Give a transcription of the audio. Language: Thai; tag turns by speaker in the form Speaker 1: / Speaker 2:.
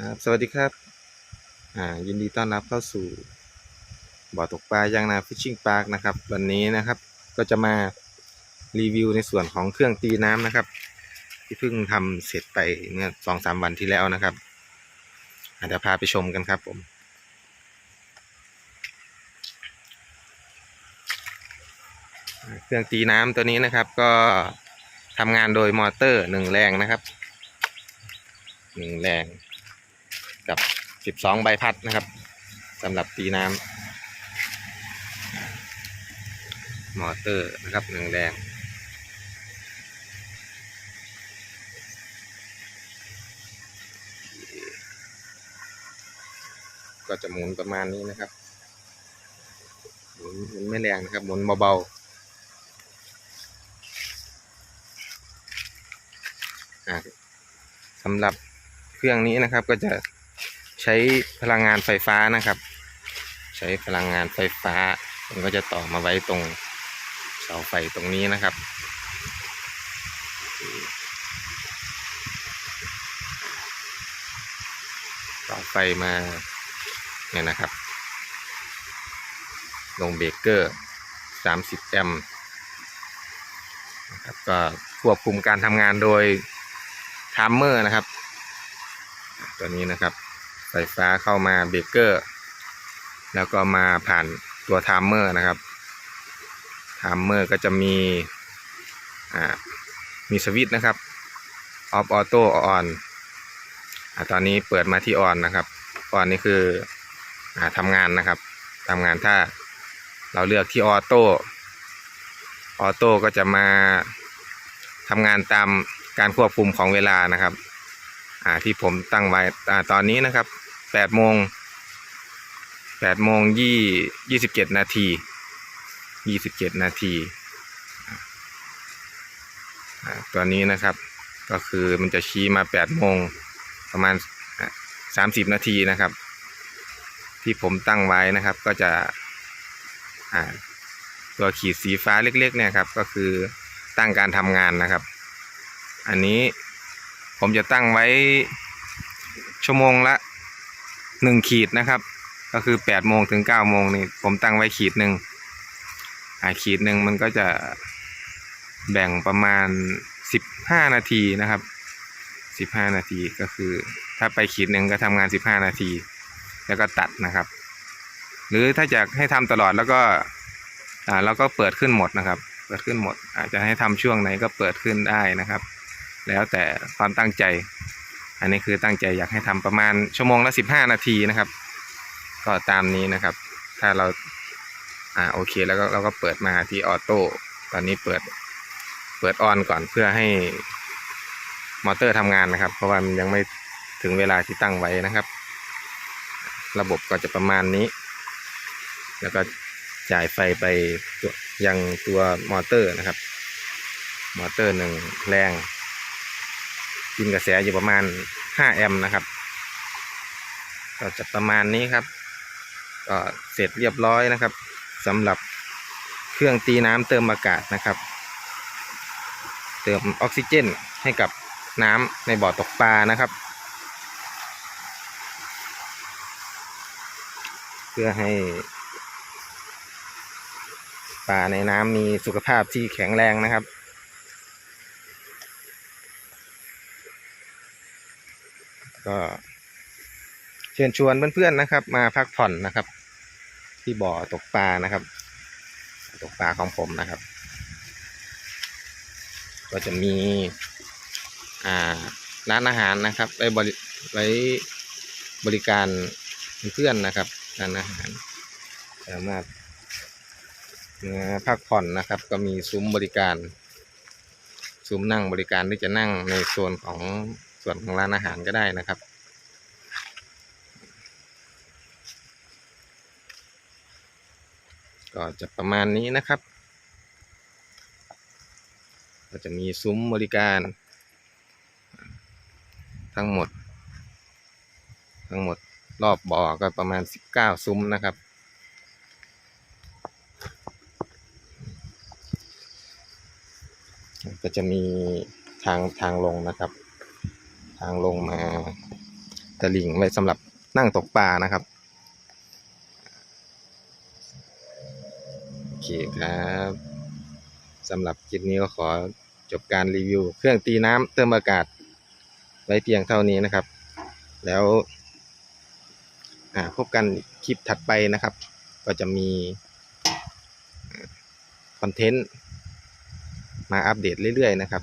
Speaker 1: ครับสวัสดีครับอ่ายินดีต้อนรับเข้าสู่บ่อตกปลายางนาฟิชชิ่งพาร์คนะครับ วันนี้นะครับก็จะมารีวิวในส่วนของเครื่องตีน้ำนะครับ ที่เพิ่งทำเสร็จไปเมื่อสองสามวันที่แล้วนะครับอะเดี๋ยวพาไปชมกันครับผมเครื่องตีน้ำตัวนี้นะครับ ก็ทำงานโดยมอเตอร์หนึ่งแรงนะครับหนึ่งแรง กับ 12 ใบพัดนะครับสำหรับตีน้ำมอเตอร์นะครับหนึ่งแรงก็จะหมุนประมาณนี้นะครับ หมุนหมุนไม่แรงนะครับ หมุนเบาๆสำหรับเครื่องนี้นะครับก็จะ ใช้พลังงานไฟฟ้านะครับ ใช้พลังงานไฟฟ้ามันก็จะต่อมาไว้ตรงเสาไฟตรงนี้นะครับต่อไฟมาเนี่ยนะครับ ลงเบรกเกอร์ 30 แอมป์นะครับก็ควบคุมการทำงานโดยไทม์เมอร์นะครับ ตัวนี้นะครับ ไฟฟ้าเข้ามาเบรกเกอร์ แล้วก็มาผ่านตัวไทม์เมอร์นะครับไทม์เมอร์ก็จะมีอ่ามีสวิตช์นะครับออฟออโต้ออนอ่าตอนนี้เปิดมาที่ออนนะครับออนนี่คืออ่าทำงานนะครับทำงานถ้าเราเลือกที่ออโต้ออโต้ก็จะมาทำงานตามการควบคุมของเวลานะครับอ่าที่ผมตั้งไว้อ่าตอนนี้นะครับ แปดโมงแปดโมงยี่ยี่สิบเจ็ดนาทียี่สิบเจ็ดนาทีตัวนี้นะครับ ก็คือมันจะชี้มาแปดโมงประมาณสามสิบนาทีนะครับ ที่ผมตั้งไว้นะครับก็จะตัวขีดสีฟ้าเล็กๆเนี่ยครับ ก็คือตั้งการทำงานนะครับ อันนี้ผมจะตั้งไว้ชั่วโมงละ หนึ่งขีดนะครับ ก็คือแปดโมงถึงเก้าโมงนี่ผมตั้งไว้ขีดหนึ่งขีดหนึ่งมันก็จะแบ่งประมาณสิบห้านาทีนะครับสิบห้านาทีก็คือ ถ้าไปขีดหนึ่งก็ทำงานสิบห้านาที แล้วก็ตัดนะครับ หรือถ้าอยากให้ทำตลอดแล้วก็อ่าแล้วก็เปิดขึ้นหมดนะครับ เปิดขึ้นหมด อาจจะให้ทำช่วงไหนก็เปิดขึ้นได้นะครับ แล้วแต่ความตั้งใจ อันนี้คือตั้งใจอยากให้ทำประมาณชั่วโมงละสิบห้านาทีนะครับ ก็ตามนี้นะครับ ถ้าเราอ่าโอเคแล้วก็เราก็เปิดมาที่ออโต้ตอนนี้เปิดเปิดออนก่อนเพื่อให้มอเตอร์ทำงานนะครับ เพราะว่ามันยังไม่ถึงเวลาที่ตั้งไว้นะครับ ระบบก็จะประมาณนี้ แล้วก็จ่ายไฟไปตัวยังตัวมอเตอร์นะครับ มอเตอร์หนึ่งแรง กินกระแสอยู่ประมาณ 5 แอมป์นะครับ ก็จะประมาณนี้ครับ ก็เสร็จเรียบร้อยนะครับสำหรับเครื่องตีน้ำเติมอากาศนะครับ เติมออกซิเจนให้กับน้ำในบ่อตกปลานะครับ เพื่อให้ปลาในน้ำมีสุขภาพที่แข็งแรงนะครับ ก็เชิญชวนเพื่อนๆนะครับ มาพักผ่อนนะครับ ที่บ่อตกปลานะครับ ตกปลาของผมนะครับ ก็จะมีอ่าร้านอาหารนะครับ ไว้บริไว้บริการเพื่อนๆนะครับร้านอาหารสามารถพักผ่อนนะครับ ก็มีซุ้มบริการ ซุ้มนั่งบริการที่จะนั่งในโซนของ ส่วนของร้านอาหารก็ได้นะครับ ก็จะประมาณนี้นะครับ ก็จะมีซุ้มบริการ ทั้งหมด ทั้งหมดรอบบ่อก็ประมาณ 19 ซุ้มนะครับก็จะมีทางทางลงนะครับ ทางลงมาตะลิงไว้สำหรับนั่งตกปลานะครับโอเคครับสำหรับคลิปนี้ก็ขอจบการรีวิว เครื่องตีน้ำเติมอากาศ ไว้เพียงเท่านี้นะครับ แล้วพบกันคลิปถัดไปนะครับ ก็จะมีคอนเทนต์มาอัปเดตเรื่อยๆนะครับ